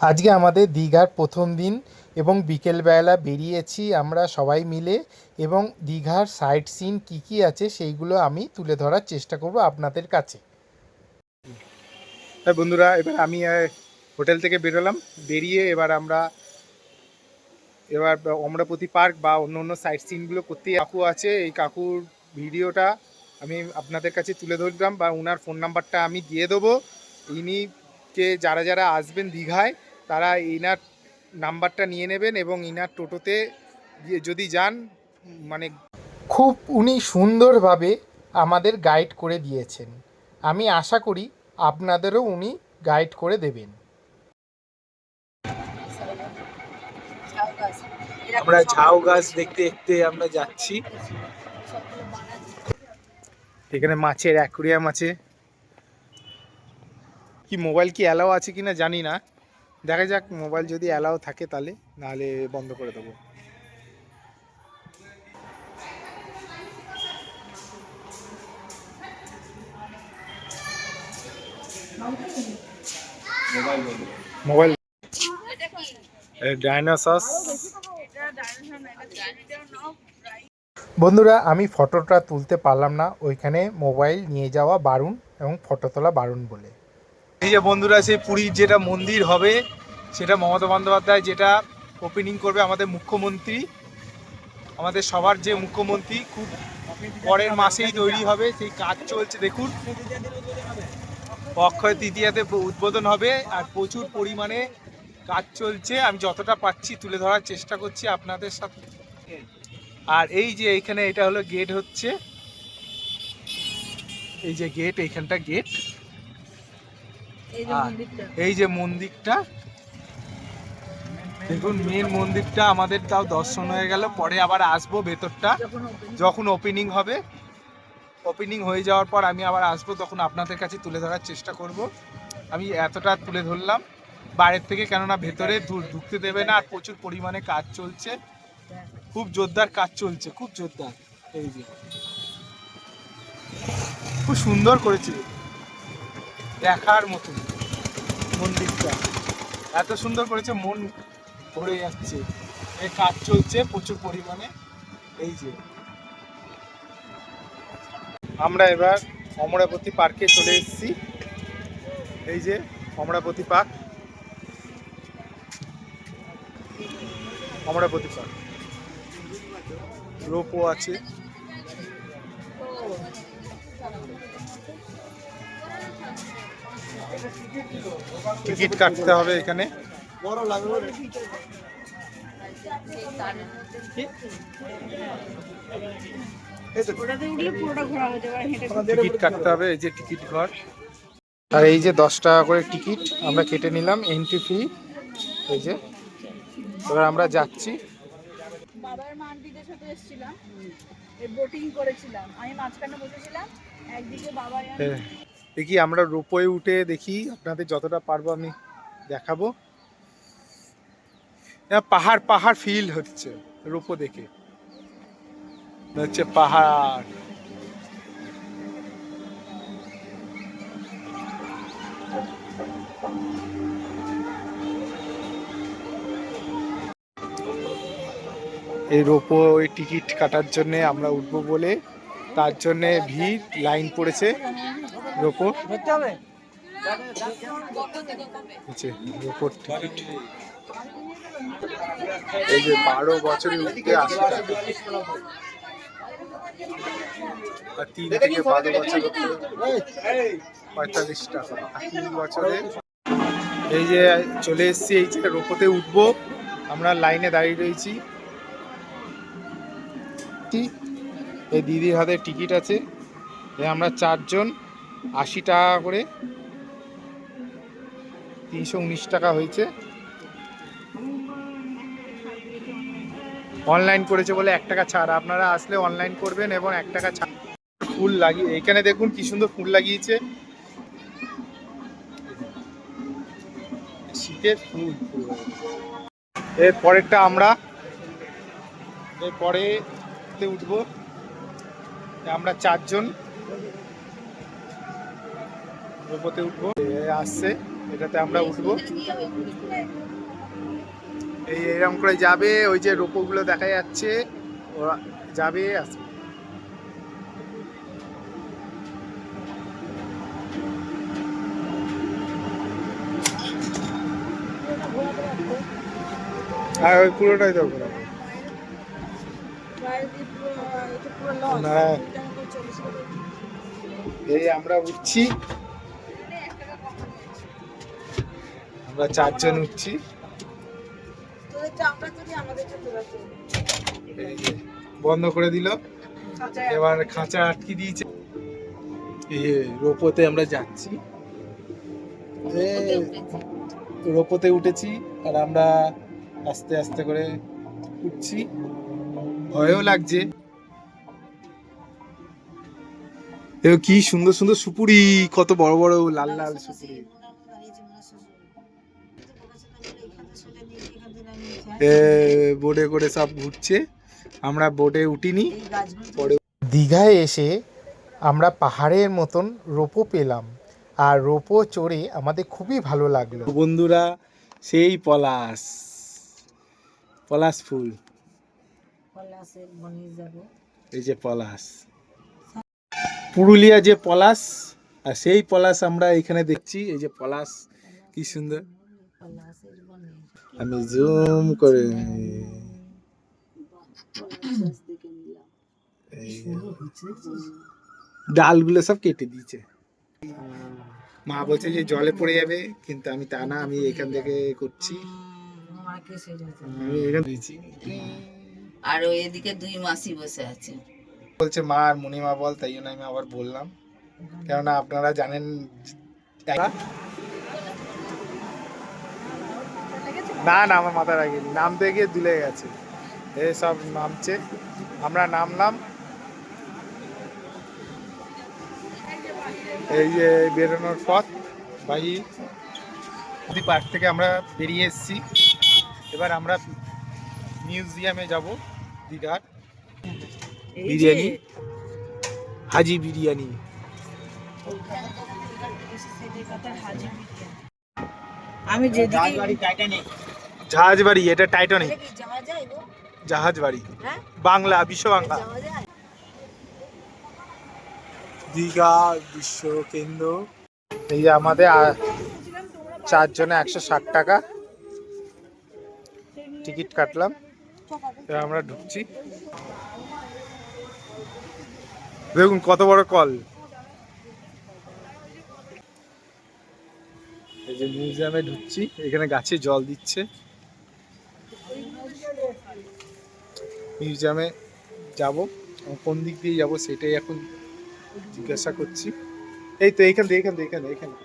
আজকে আমাদের দীঘার প্রথম দিন এবং বিকেলবেলা বেরিয়েছি আমরা সবাই মিলে এবং দীঘার সাইট সিন কী কী আছে সেইগুলো আমি তুলে ধরার চেষ্টা করব আপনাদের কাছে। হ্যাঁ বন্ধুরা, এবার আমি হোটেল থেকে বেরোলাম বেরিয়ে এবার আমরা, এবার অমরাপতি পার্ক বা অন্য অন্য সাইট সিনগুলো করতেই কাকু আছে। এই কাকুর ভিডিওটা আমি আপনাদের কাছে তুলে ধরলাম বা ওনার ফোন নাম্বারটা আমি দিয়ে দেবো। ইনি কে, যারা যারা আসবেন দীঘায় তারা ইনার নাম্বারটা নিয়ে নেবেন এবং ইনার টোটোতে যদি যান মানে খুব উনি সুন্দরভাবে আমাদের গাইড করে দিয়েছেন। আমি আশা করি আপনাদেরও উনি গাইড করে দেবেন। আমরা ঝাউ গাছ দেখতে দেখতে আমরা যাচ্ছি। এখানে মাছের অ্যাকুরিয়াম আছে। কি মোবাইল কি অ্যালাও আছে কিনা জানি না। দেখা যাক মোবাইল যদি অ্যালাও থাকে তাহলে নাহলে বন্ধ করে দেবো। মোবাইল ডাইনোসস বন্ধুরা আমি ফটোটা তুলতে পারলাম না। ওইখানে মোবাইল নিয়ে যাওয়া বারণ এবং ফটো তোলা বারণ বলে। এই যে বন্ধুরা, সেই পুরীর যেটা মন্দির হবে, সেটা মমতা বন্দ্যোপাধ্যায় যেটা ওপেনিং করবে আমাদের মুখ্যমন্ত্রী। আমাদের সবার যে মুখ্যমন্ত্রী, খুব পরের মাসেই তৈরি হবে, সেই কাজ চলছে, দেখুন। অক্ষয় তৃতীয়াতে উদ্বোধন হবে, আর প্রচুর পরিমাণে কাজ চলছে। আমি যতটা পাচ্ছি তুলে ধরার চেষ্টা করছি আপনাদের সাথে। আর এই যে এইখানে এটা হলো গেট হচ্ছে। এই যে গেট এইখানটা গেট এই যে মন্দিরটা। এই যে মন্দিরটা দেখুন মেন মন্দিরটা আমাদের তাও দর্শন হয়ে গেল পরে আবার আসব ভেতরটা যখন ওপেনিং হবে। ওপেনিং হয়ে যাওয়ার পর আমি আবার আসব তখন আপনাদের কাছে তুলে ধরার চেষ্টা করব। আমি এতটা তুলে ধরলাম বাইরের থেকে কেননা ভেতরে ঢুকতে দেবে না আর প্রচুর পরিমাণে কাজ চলছে। খুব জোরদার কাজ চলছে খুব জোরদার। এই যে। খুব সুন্দর করেছে। দেখার মতো মন্দিরটা। এত সুন্দর করেছে, মন ভরে যাচ্ছে। এই কাজ চলছে প্রচুর পরিমাণে। এই যে। আমরা এবার অমরাবতী পার্কে চলে এসেছি। এই যে অমরাবতী পার্ক। অমরাবতী পার্ক। রোপও আছে। টিকিট কাটতে হবে এখানে। টিকিট কাটতে হবে এই যে টিকিট ঘর। আর এই যে দশ টাকা করে টিকিট আমরা কেটে নিলাম এন্ট্রি ফি এই যে এবার আমরা যাচ্ছি। বাবার মান্টিদের সাথে এসেছিলাম বোটিং করেছিলাম। আমি মাঝখানে বসেছিলাম একদিকে বাবা। দেখি আমরা রোপওয়ে উঠে দেখি আপনাদের যতটা পারব আমি দেখাবো। হ্যাঁ, পাহাড় পাহাড় ফিল হচ্ছে রোপো দেখে। হচ্ছে পাহাড়। এই রোপো টিকিট কাটার জন্য আমরা উঠবো বলে তার জন্য ভিড় লাইন পড়েছে। রোপো রোপোর। টিকিট এই যে বারো বছরে উঠতে আশি টাকা আর তিন থেকে বারো বছর পঁয়তাল্লিশ টাকা আর তিন বছরে এই যে চলে এসেছি এই যে রোপোতে উঠবো। আমরা লাইনে দাঁড়িয়ে রয়েছি। এই দিদির হাতে টিকিট আছে। আমরা চারজন। আশি টাকা করে। তিনশো উনিশ টাকা হয়েছে। অনলাইন করেছে বলে এক টাকা ছাড়। আপনারা আসলে অনলাইন করবেন এবং এক টাকা ছাড়। ফুল লাগিয়ে, এখানে দেখুন কি সুন্দর ফুল লাগিয়েছে। শীতের ফুল। এর পরেরটা আমরা এর পরে উঠবো। আমরা চারজন। রোপোতে উঠবো। আসছে এটাতে আমরা উঠবো। এই এরকম করে যাবে ওই যে রোপোগুলো দেখা যাচ্ছে ওরা যাবে আসবে। আর ওই পুরোটাই তো এই আমরা উঠছি। আমরা চারজন উঠছি। বন্ধ করে দিল। এবার খাঁচা আটকে দিয়েছে। রোপোতে আমরা যাচ্ছি। রোপোতে উঠেছি। আর আমরা আস্তে আস্তে করে উঠছি। ভয়ও লাগছে। কি সুন্দর সুন্দর সুপুরি কত বড় বড় লাল লাল সুপুরি বোটে করে সব ঘুরছে। আমরা বোটে উঠিনি। পরে দীঘায় এসে আমরা পাহাড়ের মতন রোপো পেলাম। আর রোপো চড়ে আমাদের খুবই ভালো লাগল। বন্ধুরা সেই পলাশ। পলাশ ফুল। এই যে পলাশ। পুরুলিয়া যে পলাশ আর সেই পলাশ আমরা এখানে দেখছি। এই যে পলাশ কি সুন্দর। আমি জুম করে ডালগুলো সব কেটে দিয়েছে। মা বলছে যে জলে পড়ে যাবে কিন্তু আমি তা না আমি এখান থেকে করছি। আর এদিকে দুই মাসি বসে আছে। বলছে মা আর মুনিমা বল তাই জন্য আমি আবার বললাম। কেননা আপনারা জানেন না না আমার মাথা রাখিনি। নামতে গিয়ে দুলে গেছে। এই সব নামছে। আমরা নামলাম। এই যে বেরোনোর পথ। বাহি নদী পার্ক থেকে আমরা বেরিয়ে এসেছি। এবার আমরা মিউজিয়ামে যাব দীঘার। বিরিয়ানি। হাজি বিরিয়ানি। আমি যেদিকে জাহাজ বাড়ি এটা টাইটানিক জাহাজ বাড়ি বাংলা বিশ্ব বাংলা। দীঘা বিশ্ব কেন্দ্র। এই যে আমাদের চারজনে একশো ষাট টাকা টিকিট কাটলাম। এবার আমরা ঢুকছি। দেখুন কত বড় কল। এই যে মিউজিয়ামে ঢুকছি এখানে গাছে জল দিচ্ছে। মিউজিয়ামে যাব। কোন দিক দিয়ে যাব সেটাই এখন জিজ্ঞাসা করছি। এই তো এইখান দিয়ে এইখান দিয়ে, এইখানে এইখানে।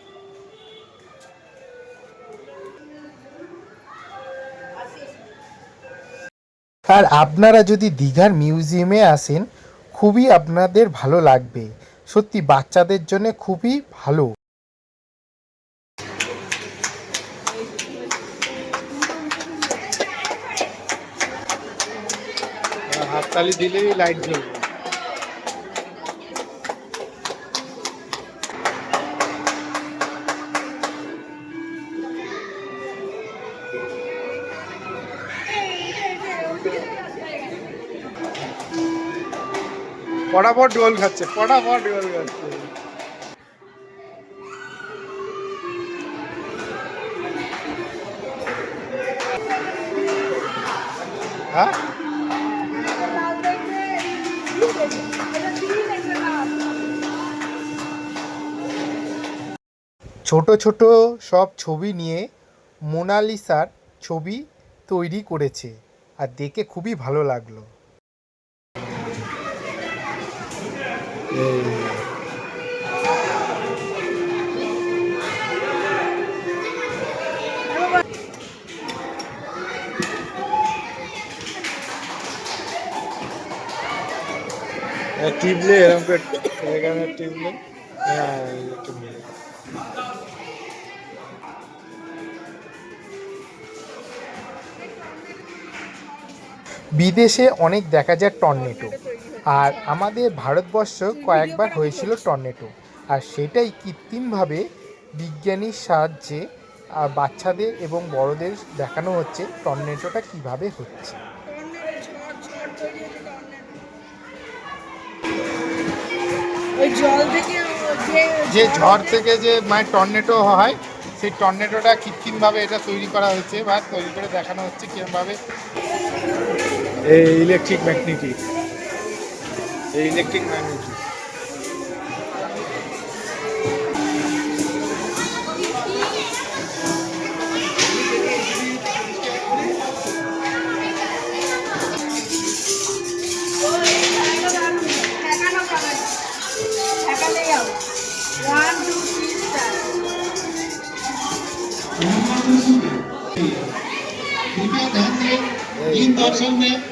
আর আপনারা যদি দীঘার মিউজিয়ামে আসেন, খুবই আপনাদের ভালো লাগবে। সত্যি বাচ্চাদের জন্য খুবই ভালো। হাততালি দিলেই লাইট জ্বলবে। ফটাফট ডোল খাচ্ছে ফটাফট ডোল খাচ্ছে হ্যাঁ? ছোট ছোট সব ছবি নিয়ে মোনালিসার ছবি তৈরি করেছে আর দেখে খুবই ভালো লাগল টিপলে এরকম করে টিপলে হ্যাঁ এরকম। বিদেশে অনেক দেখা যায় টর্নেটো আর আমাদের ভারতবর্ষ কয়েকবার হয়েছিল টর্নেটো আর সেটাই কৃত্রিমভাবে বিজ্ঞানীর সাহায্যে বাচ্চাদের এবং বড়দের দেখানো হচ্ছে টর্নেটোটা কীভাবে হচ্ছে। যে যে ঝড় থেকে যে মানে টর্নেটো হয় সেই টর্নেটোটা কৃত্রিমভাবে এটা তৈরি করা হয়েছে বা তৈরি করে দেখানো হচ্ছে কিরমভাবে। এই ইলেকট্রিক ম্যাগনেটিক এই ইলেকট্রিক ম্যাগনেটিক ঠেকানো খাবার ঠেকালে যাও ওয়ান টু থ্রি স্টার कृपया ध्यान दें इन दर्शन में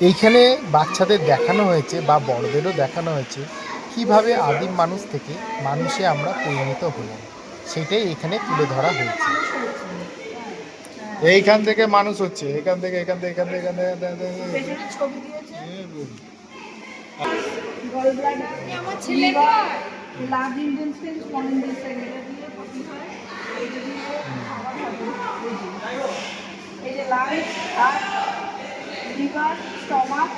এইখানে বাচ্চাদের দেখানো হয়েছে বা বড়দেরও দেখানো হয়েছে কীভাবে আদিম মানুষ থেকে মানুষে আমরা পরিণত হলাম। সেটাই এখানে তুলে ধরা হয়েছে। এইখান থেকে মানুষ হচ্ছে এখান থেকে এখান থেকে এখান থেকে এখান থেকে, এই যে আর liver stomach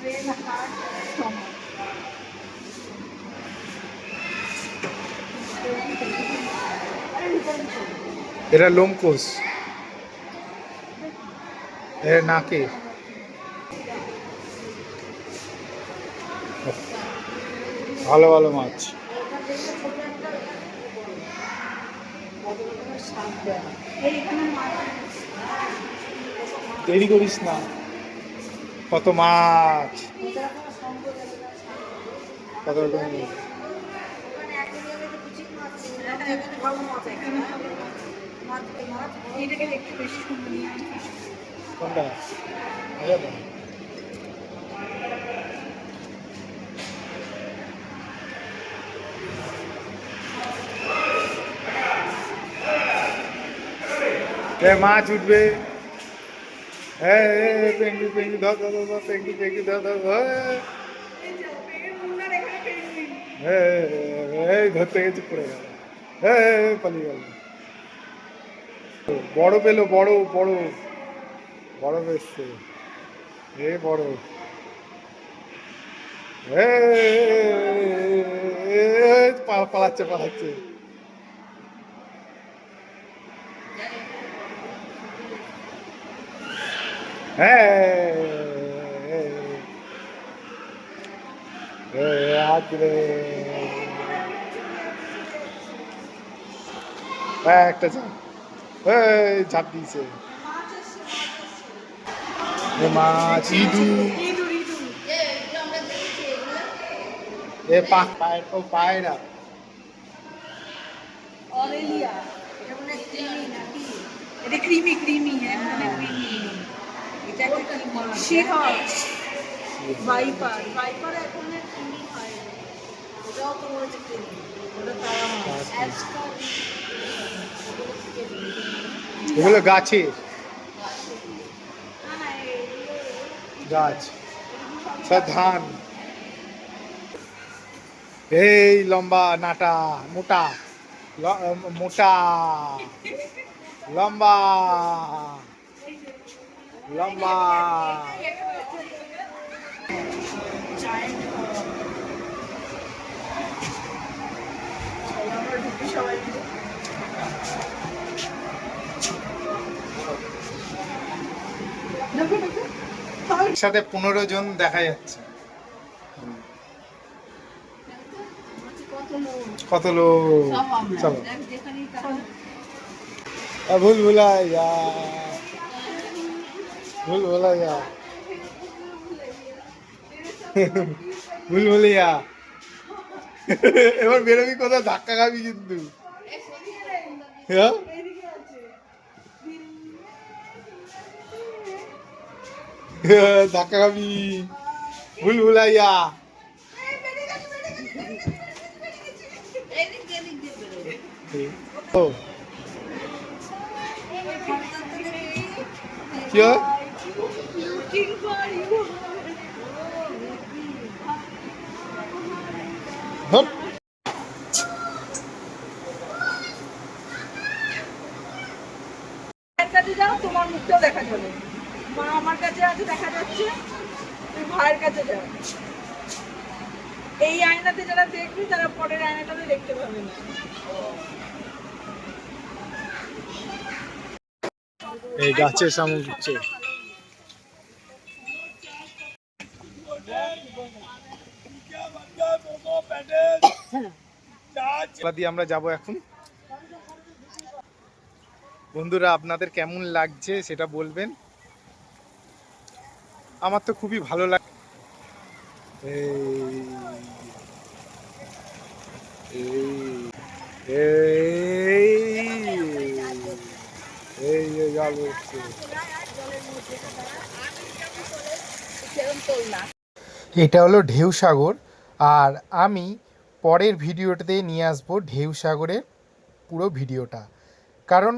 brain heart stomach এটা লোমকোষ এটা নাকে। ভালো ভালো মাছ এইখানে মাছ দেরি করিস না। কত মাছ। কত রকম কোনটা? মাছ উঠবে পেঙ্গি ধর ধর ধর, ধর এই ধরতে গেল এ, পালিয়ে গেল বড় পেল বড় বড় বড় এসছে এ বড় পালাচ্ছে পালাচ্ছে হ্যাঁ এ, হাত রে একটা ঝাঁপ। এই, ঝাঁপ দিয়েছে। মাছ ইঁদু পা ও পায়রা অরেলিয়া এটা ক্রিমি ক্রিমি হ্যাঁ ক্রিমি। এটা একটা ক্রিমি ভাইপার ভাইপার এখন ক্রিমি হয় ওটাও তো বলেছে ক্রিমি ওটা তারা মাছ এগুলো গাছের গাছ। সব ধান। এই লম্বা নাটা মোটা। মোটা। লম্বা। লম্বা। চলো চল একসাথে পনেরো জন দেখা যাচ্ছে। কত লোক? কত লোক চলো। আ, ভুল ভুলাইয়া ভুল ভুলাইয়া ভুলভুলিয়া এবার বেরোবি কোথাও ধাক্কা খাবি কিন্তু। হ্যাঁ? ধাক্কা খাবি। এদিক ও কি হয়? ধর। ভাইয়ের কাছে যাও তোমার মুখটাও দেখা যাবে মা আমার কাছে আছে দেখা যাচ্ছে তুই ভাইয়ের কাছে যাও এই আয়নাতে যারা দেখবি তারা পরের আয়নাটাতে দেখতে পাবে না। এই সামনে ঘুরছে এবার দিয়ে আমরা যাব এখন। বন্ধুরা, আপনাদের কেমন লাগছে সেটা বলবেন। আমার তো খুবই ভালো লাগ এই এটা হলো ঢেউ সাগর আর আমি পরের ভিডিওটাতে নিয়ে আসব ঢেউ সাগরের পুরো ভিডিওটা কারণ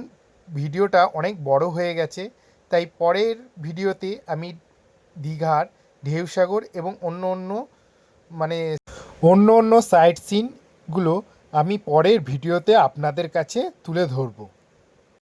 ভিডিওটা অনেক বড় হয়ে গেছে তাই পরের ভিডিওতে আমি দীঘার ঢেউ সাগর এবং অন্য অন্য মানে অন্য অন্য সাইট সিনগুলো আমি পরের ভিডিওতে আপনাদের কাছে তুলে ধরবো।